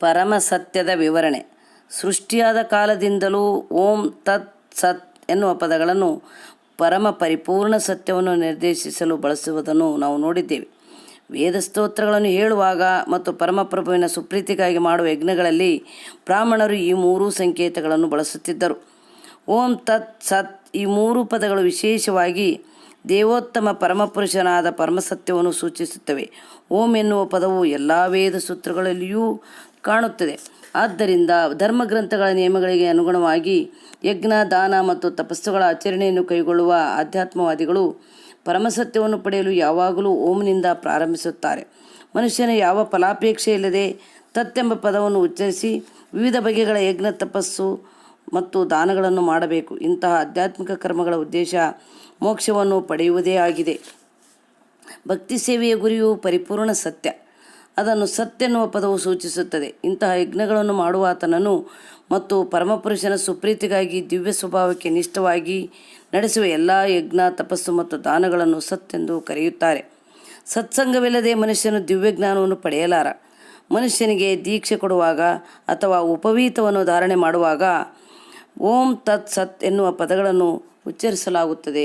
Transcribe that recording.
ಪರಮ ಸತ್ಯದ ವಿವರಣೆ. ಸೃಷ್ಟಿಯಾದ ಕಾಲದಿಂದಲೂ ಓಂ ತತ್ ಸತ್ ಎನ್ನುವ ಪದಗಳನ್ನು ಪರಮ ಪರಿಪೂರ್ಣ ಸತ್ಯವನ್ನು ನಿರ್ದೇಶಿಸಲು ಬಳಸುವುದನ್ನು ನಾವು ನೋಡಿದ್ದೇವೆ. ವೇದ ಸ್ತೋತ್ರಗಳನ್ನು ಹೇಳುವಾಗ ಮತ್ತು ಪರಮಪ್ರಭುವಿನ ಸುಪ್ರೀತಿಗಾಗಿ ಮಾಡುವ ಯಜ್ಞಗಳಲ್ಲಿ ಬ್ರಾಹ್ಮಣರು ಈ ಮೂರೂ ಸಂಕೇತಗಳನ್ನು ಬಳಸುತ್ತಿದ್ದರು. ಓಂ ತತ್ ಸತ್ ಈ ಮೂರು ಪದಗಳು ವಿಶೇಷವಾಗಿ ದೇವೋತ್ತಮ ಪರಮಪುರುಷನಾದ ಪರಮಸತ್ಯವನ್ನು ಸೂಚಿಸುತ್ತವೆ. ಓಂ ಎನ್ನುವ ಪದವು ಎಲ್ಲ ವೇದ ಸೂತ್ರಗಳಲ್ಲಿಯೂ ಕಾಣುತ್ತದೆ. ಆದ್ದರಿಂದ ಧರ್ಮಗ್ರಂಥಗಳ ನಿಯಮಗಳಿಗೆ ಅನುಗುಣವಾಗಿ ಯಜ್ಞ, ದಾನ ಮತ್ತು ತಪಸ್ಸುಗಳ ಆಚರಣೆಯನ್ನು ಕೈಗೊಳ್ಳುವ ಆಧ್ಯಾತ್ಮವಾದಿಗಳು ಪರಮಸತ್ಯವನ್ನು ಪಡೆಯಲು ಯಾವಾಗಲೂ ಓಂನಿಂದ ಪ್ರಾರಂಭಿಸುತ್ತಾರೆ. ಮನುಷ್ಯನ ಯಾವ ಫಲಾಪೇಕ್ಷೆ ಇಲ್ಲದೆ ತತ್ತೆಂಬ ಪದವನ್ನು ಉಚ್ಚರಿಸಿ ವಿವಿಧ ಬಗೆಗಳ ಯಜ್ಞ, ತಪಸ್ಸು ಮತ್ತು ದಾನಗಳನ್ನು ಮಾಡಬೇಕು. ಇಂತಹ ಆಧ್ಯಾತ್ಮಿಕ ಕರ್ಮಗಳ ಉದ್ದೇಶ ಮೋಕ್ಷವನ್ನು ಪಡೆಯುವುದೇ ಆಗಿದೆ. ಭಕ್ತಿ ಸೇವೆಯ ಗುರಿಯು ಪರಿಪೂರ್ಣ ಸತ್ಯ. ಅದನ್ನು ಸತ್ಯ ಎನ್ನುವ ಪದವು ಸೂಚಿಸುತ್ತದೆ. ಇಂತಹ ಯಜ್ಞಗಳನ್ನು ಮಾಡುವ ಆತನನ್ನು ಮತ್ತು ಪರಮಪುರುಷನ ಸುಪ್ರೀತಿಗಾಗಿ ದಿವ್ಯ ಸ್ವಭಾವಕ್ಕೆ ನಿಷ್ಠವಾಗಿ ನಡೆಸುವ ಎಲ್ಲ ಯಜ್ಞ, ತಪಸ್ಸು ಮತ್ತು ದಾನಗಳನ್ನು ಸತ್ ಎಂದು ಕರೆಯುತ್ತಾರೆ. ಸತ್ಸಂಗವಿಲ್ಲದೆ ಮನುಷ್ಯನು ದಿವ್ಯ ಜ್ಞಾನವನ್ನು ಪಡೆಯಲಾರ. ಮನುಷ್ಯನಿಗೆ ದೀಕ್ಷೆ ಕೊಡುವಾಗ ಅಥವಾ ಉಪವೀತವನ್ನು ಧಾರಣೆ ಮಾಡುವಾಗ ಓಂ ತತ್ ಸತ್ ಎನ್ನುವ ಪದಗಳನ್ನು ಉಚ್ಚರಿಸಲಾಗುತ್ತದೆ.